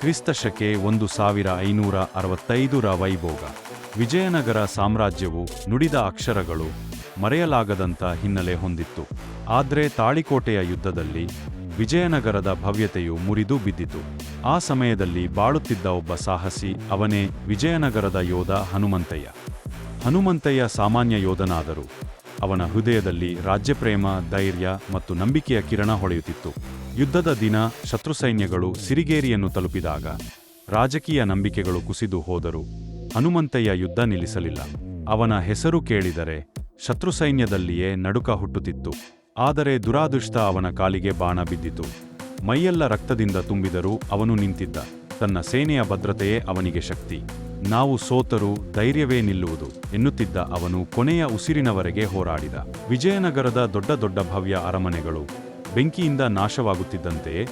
ಕ್ರಿಸ್ತಶಕೆ ಒಂದು ಸಾವಿರ ಐನೂರ ಅರವತ್ತೈದರ ವೈಭೋಗ. ವಿಜಯನಗರ ಸಾಮ್ರಾಜ್ಯವು ನುಡಿದ ಅಕ್ಷರಗಳು ಮರೆಯಲಾಗದಂಥ ಹಿನ್ನೆಲೆ ಹೊಂದಿತ್ತು. ಆದರೆ ತಾಳಿಕೋಟೆಯ ಯುದ್ಧದಲ್ಲಿ ವಿಜಯನಗರದ ಭವ್ಯತೆಯು ಮುರಿದು ಬಿದ್ದಿತು. ಆ ಸಮಯದಲ್ಲಿ ಬಾಳುತ್ತಿದ್ದ ಒಬ್ಬ ಸಾಹಸಿ ಅವನೇ ವಿಜಯನಗರದ ಯೋಧ ಹನುಮಂತಯ್ಯ. ಹನುಮಂತಯ್ಯ ಸಾಮಾನ್ಯ ಯೋಧನಾದರೂ. ಅವನ ಹೃದಯದಲ್ಲಿ ರಾಜ್ಯಪ್ರೇಮ, ಧೈರ್ಯ ಮತ್ತು ನಂಬಿಕೆಯ ಕಿರಣ ಹೊಳೆಯುತ್ತಿತ್ತು. ಯುದ್ಧದ ದಿನ ಶತ್ರು ಸೈನ್ಯಗಳು ಸಿರಿಗೇರಿಯನ್ನು ತಲುಪಿದಾಗ ರಾಜಕೀಯ ನಂಬಿಕೆಗಳು ಕುಸಿದು ಹೋದರೂ. ಹನುಮಂತಯ್ಯ ಯುದ್ಧ ನಿಲ್ಲಿಸಲಿಲ್ಲ. ಅವನ ಹೆಸರು ಕೇಳಿದರೆ ಶತ್ರು ಸೈನ್ಯದಲ್ಲಿಯೇ ನಡುಕ ಹುಟ್ಟುತ್ತಿತ್ತು. ಆದರೆ ದುರಾದೃಷ್ಟ ಅವನ ಕಾಲಿಗೆ ಬಾಣ ಬಿದ್ದಿತು. ಮೈಯೆಲ್ಲ ರಕ್ತದಿಂದ ತುಂಬಿದರೂ ಅವನು ನಿಂತಿದ್ದ. ತನ್ನ ಸೇನೆಯ ಭದ್ರತೆಯೇ ಅವನಿಗೆ ಶಕ್ತಿ. ನಾವು ಸೋತರೂ ಧೈರ್ಯವೇ ನಿಲ್ಲುವುದು ಎನ್ನುತ್ತಿದ್ದ ಅವನು ಕೊನೆಯ ಉಸಿರಿನವರೆಗೆ ಹೋರಾಡಿದ. ವಿಜಯನಗರದ ದೊಡ್ಡ ದೊಡ್ಡ ಭವ್ಯ ಅರಮನೆಗಳು ಬೆಂಕಿಯಿಂದ ನಾಶವಾಗುತ್ತಿದ್ದಂತೆಯೇ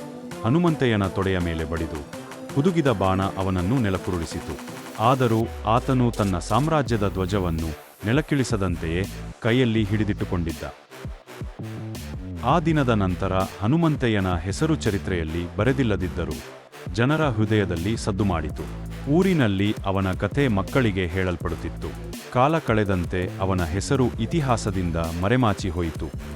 ಹನುಮಂತಯ್ಯನ ತೊಡೆಯ ಮೇಲೆ ಬಡಿದು ಹುದುಗಿದ ಬಾಣ ಅವನನ್ನು ನೆಲಕುರುಳಿಸಿತು ಆದರೂ ಆತನು ತನ್ನ ಸಾಮ್ರಾಜ್ಯದ ಧ್ವಜವನ್ನು ನೆಲಕ್ಕಿಳಿಸದಂತೆಯೇ ಕೈಯಲ್ಲಿ ಹಿಡಿದಿಟ್ಟುಕೊಂಡಿದ್ದ. ಆ ದಿನದ ನಂತರ ಹನುಮಂತಯ್ಯನ ಹೆಸರು ಚರಿತ್ರೆಯಲ್ಲಿ ಬರೆದಿಲ್ಲದಿದ್ದರೂ ಜನರ ಹೃದಯದಲ್ಲಿ ಸದ್ದು ಮಾಡಿತು. ಊರಿನಲ್ಲಿ ಅವನ ಕಥೆ ಮಕ್ಕಳಿಗೆ ಹೇಳಲ್ಪಡುತ್ತಿತ್ತು. ಕಾಲ ಕಳೆದಂತೆ ಅವನ ಹೆಸರು ಇತಿಹಾಸದಿಂದ ಮರೆಮಾಚಿ ಹೋಯಿತು.